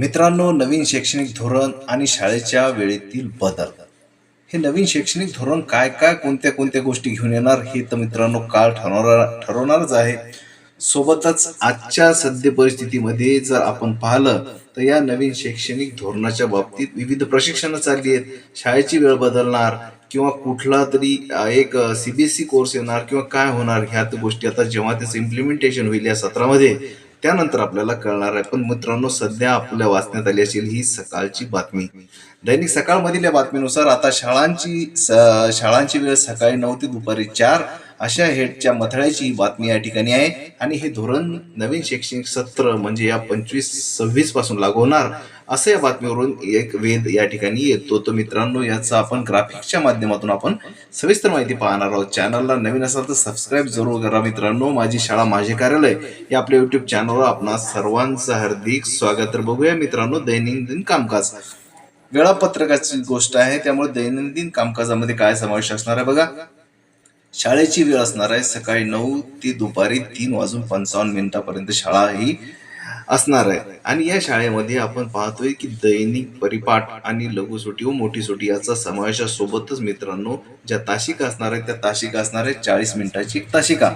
मित्रांनो नवीन शैक्षणिक धोरण आणि शाळेच्या वेळेतील बदल. हे नवीन शैक्षणिक धोरण काय काय कोणत्या कोणत्या गोष्टी घेऊन येणार हे तर मित्रांनो काळ ठरवणार ठरवणारच आहे. सोबतच आजच्या सद्य परिस्थितीमध्ये जर आपण पाहिलं तर या नवीन शैक्षणिक धोरणाच्या बाबतीत विविध प्रशिक्षणं चालली आहेत. शाळेची वेळ बदलणार किंवा कुठला तरी एक सीबीएसई कोर्स येणार किंवा काय होणार ह्या तर गोष्टी आता जेव्हा त्याचं इम्प्लिमेंटेशन होईल या सत्रामध्ये त्यानंतर आपल्याला कळणार आहे. पण मित्रांनो सध्या आपल्या वाचण्यात आली असेल ही सकाळची बातमी. दैनिक सकाळमधील या बातमीनुसार आता शाळांची स- शाळांची वेळ सकाळी नऊ ते दुपारी चार. अशा हेडच्या मथळ्याची बातमी या ठिकाणी आहे. आणि हे धोरण नवीन शैक्षणिक सत्र म्हणजे या पंचवीस सव्वीसपासून लागू होणार असं या बातमीवरून एक वेध या ठिकाणी येतो. तर मित्रांनो याचा आपण ग्राफिक्सच्या माध्यमातून आपण सविस्तर माहिती पाहणार आहोत. चॅनलला नवीन असाल तर सबस्क्राईब जरूर करा मित्रांनो. माझी शाळा माझे कार्यालय या आपल्या युट्यूब चॅनलवर आपणा सर्वांचं हार्दिक स्वागत. तर बघूया मित्रांनो दैनंदिन कामकाज. वेळापत्रकाची गोष्ट आहे. त्यामुळे दैनंदिन कामकाजामध्ये काय समावेश असणार आहे बघा. शाळेची वेळ असणार आहे. सकाळी नऊ ते दुपारी तीन वाजून पंचावन्न मिनिटापर्यंत शाळा ही असणार आहे. आणि या शाळेमध्ये आपण पाहतोय की दैनिक परिपाठ आणि लघु सुटी व मोठी सुटी याचा समावेशासोबतच मित्रांनो ज्या तासिका असणार आहेत त्या तासिका असणार आहेत चाळीस मिनिटाची एक तासिका.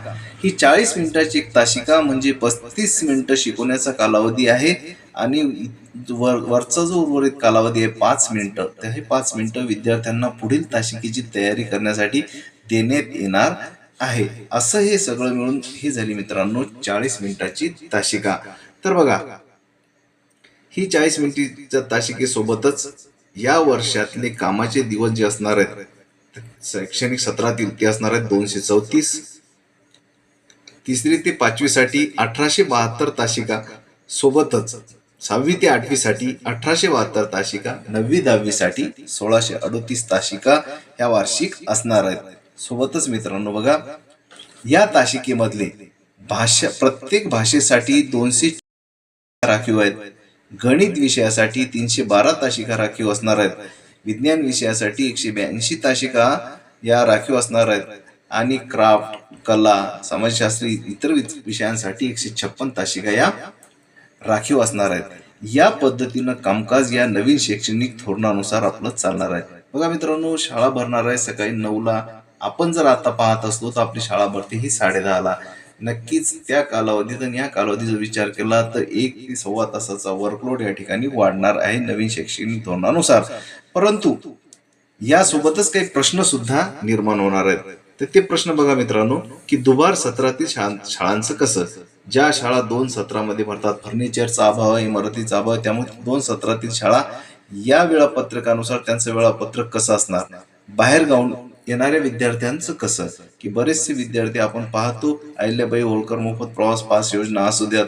ही चाळीस मिनिटाची एक तासिका म्हणजे पस्तीस मिनिटं शिकवण्याचा कालावधी आहे आणि वर वरचा जो उर्वरित कालावधी आहे पाच मिनिटं. तर हे पाच मिनिटं विद्यार्थ्यांना पुढील तासिकेची तयारी करण्यासाठी देण्यात येणार आहे. असं हे सगळं मिळून ही झाली मित्रांनो चाळीस मिनिटाची तासिका. तर बघा ही चाळीस मिनिटीच्या तासिकेसोबतच या वर्षातले कामाचे दिवस जे असणार आहेत शैक्षणिक सत्रातील ते असणार आहेत दोनशे चौतीस. तिसरी ते पाचवी साठी अठराशे बहात्तर तासिका सोबतच सहावी ते आठवी साठी अठराशे बहात्तर तासिका नववी दहावी साठी सोळाशे अडोतीस तासिका या वार्षिक असणार आहेत. सोबतच मित्रांनो बघा या तासिकेमधले भाषा प्रत्येक भाषेसाठी दोनशे राखीव आहेत. गणित विषयासाठी तीनशे बारा तासिका राखीव असणार आहेत. विज्ञान विषयासाठी एकशे ब्याऐंशी तासिका या राखीव असणार आहेत. आणि क्राफ्ट कला समाजशास्त्री इतर विषयांसाठी एकशे छप्पन तासिका या राखीव असणार आहेत. या पद्धतीनं कामकाज या नवीन शैक्षणिक धोरणानुसार आपलं चालणार आहे. बघा मित्रांनो शाळा भरणार आहे. सकाळी नऊला आपण जर आता पाहत असलो तर आपली शाळा भरते ही साडेदहाला नक्कीच त्या कालावधीत आणि या कालावधीचा विचार केला तर एक ते सव्वा तासाचा वर्कलोड या ठिकाणी वाढणार आहे नवीन शैक्षणिक धोरणानुसार. परंतु यासोबतच काही प्रश्न सुद्धा निर्माण होणार आहेत. तर ते प्रश्न बघा मित्रांनो की दुबार सत्रातील शाळां- शाळांचं कसं? ज्या शाळा दोन सत्रामध्ये भरतात फर्निचरचा अभाव आहे इमारतीचा अभाव त्यामुळे दोन सत्रातील शाळा या वेळापत्रकानुसार त्यांचं वेळापत्रक कसं असणार? बाहेर गाऊन येणाऱ्या विद्यार्थ्यांचं कसं? की बरेचसे विद्यार्थी आपण पाहतो अहिल्याबाई होळकर मोफत प्रवास पास योजना असू द्यात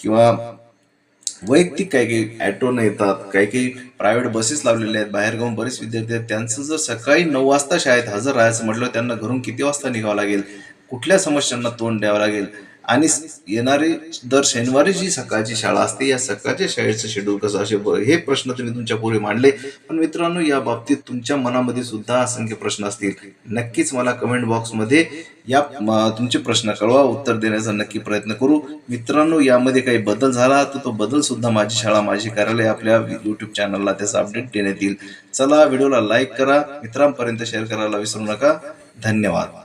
किंवा वैयक्तिक काही काही ॲटोनं येतात काही काही प्रायव्हेट बसेस लावलेल्या आहेत बाहेर बरेच विद्यार्थी आहेत. त्यांचं जर सकाळी नऊ वाजता शाळेत हजर राहायचं म्हटलं त्यांना घरून किती वाजता निघावं लागेल? कुठल्या समस्यांना तोंड द्यावं लागेल? आणि येणारे येणारी दर शनिवारी जी सकाळची शाळा असते या सकाळच्या शाळेचं शेड्यूल कसं असे हे प्रश्न तुम्ही तुमच्यापुढे मांडले. पण मित्रांनो या बाबतीत तुमच्या मनामध्ये सुद्धा असंख्य प्रश्न असतील. नक्कीच मला कमेंट बॉक्समध्ये या तुमचे प्रश्न कळवा उत्तर देण्याचा नक्की प्रयत्न करू. मित्रांनो यामध्ये काही बदल झाला तर तो बदल सुद्धा माझी शाळा माझे कार्यालय आपल्या युट्यूब चॅनलला त्याचा अपडेट देण्यात येईल. चला व्हिडिओला लाईक करा. मित्रांपर्यंत शेअर करायला विसरू नका. धन्यवाद.